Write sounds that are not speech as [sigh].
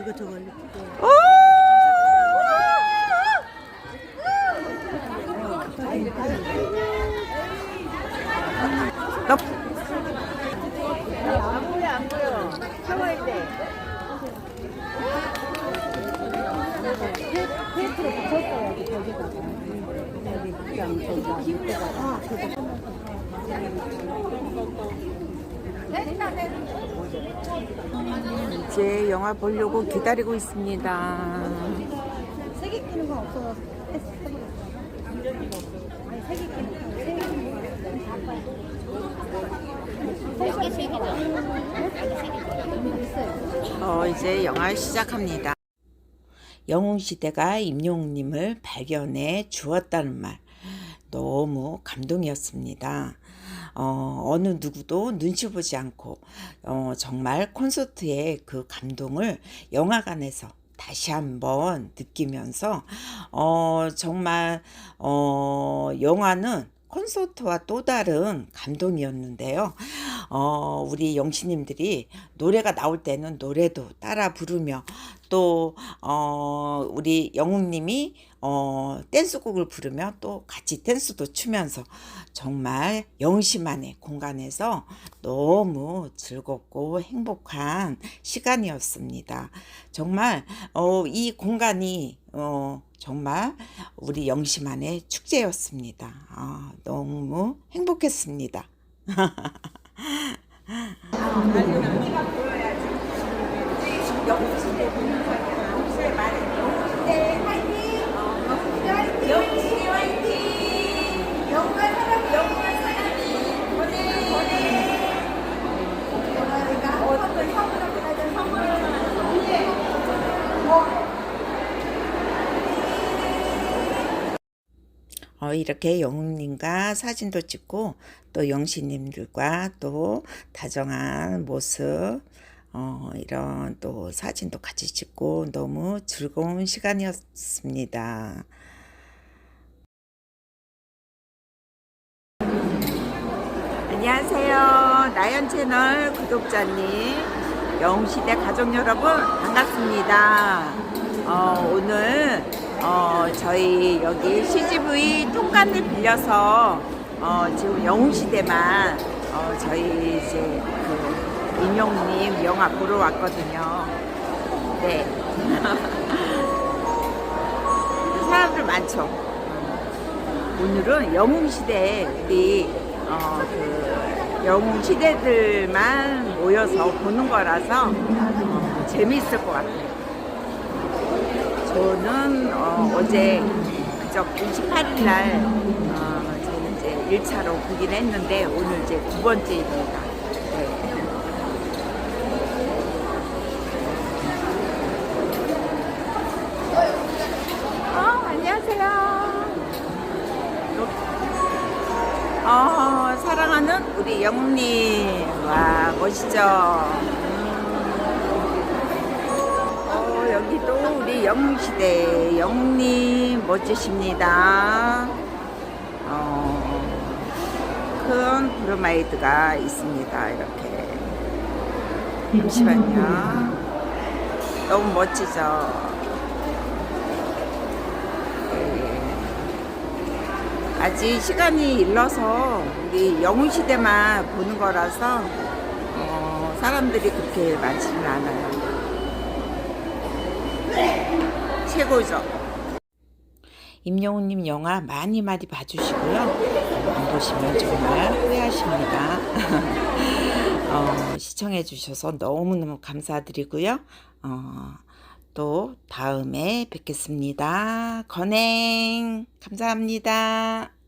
이거 저거. 너안 보여 안 보여. 참아야 돼. 테이프로 붙였어야지 거기다가. 여기 그냥 저기 밑에다가. 이제 영화 보려고 기다리고 있습니다. 세개 끼는 건 없어. 세개 끼는 어, 이제 영화 시작합니다. 영웅시대가 임용님을 발견해 주었다는 말. 너무 감동이었습니다. 어, 어느 누구도 눈치 보지 않고, 어, 정말 콘서트의 그 감동을 영화관에서 다시 한번 느끼면서, 어, 정말, 어, 영화는 콘서트와 또 다른 감동이었는데요. 어, 우리 영신님들이 노래가 나올 때는 노래도 따라 부르며 또, 어, 우리 영웅님이 어, 댄스곡을 부르며 또 같이 댄스도 추면서 정말 영심만의 공간에서 너무 즐겁고 행복한 시간이었습니다. 정말, 어, 이 공간이, 어, 정말 우리 영심만의 축제였습니다. 아, 너무 행복했습니다. [laughs] 어, 이렇게 영웅님과 사진도 찍고 또 영신님들과 또 다정한 모습 어, 이런 또 사진도 같이 찍고 너무 즐거운 시간이었습니다. 안녕하세요. 나연 채널 구독자님, 영웅시대 가족 여러분 반갑습니다. 어, 오늘 어, 저희 여기 CGV 통관을 빌려서 어, 지금 영웅시대만 어, 저희 이제 그 임영님 영화 보러 왔거든요. 네. [laughs] 사람들 많죠. 오늘은 영웅시대 우리 어, 그 영웅 시대들만 모여서 보는 거라서 어, 재미있을 것 같아요. 저는 어, 제 그저 28일 날 어, 저는 이제 1차로 보긴 했는데 오늘 이제 두 번째입니다. 사랑하는 우리 영웅님. 와, 멋있죠? 어, 여기도 우리 영웅시대 영웅님 멋지십니다. 어, 큰 브로마이드가 있습니다. 이렇게. 잠시만요. 너무 멋지죠? 아직 시간이 일러서 우리 영웅 시대만 보는 거라서 어, 사람들이 그렇게 많지는 않아요. 최고죠. 임영웅님 영화 많이 많이 봐주시고요. 안 보시면 정말 후회하십니다. [laughs] 어, 시청해주셔서 너무너무 감사드리고요. 어, 또 다음에 뵙겠습니다. 건행 감사합니다.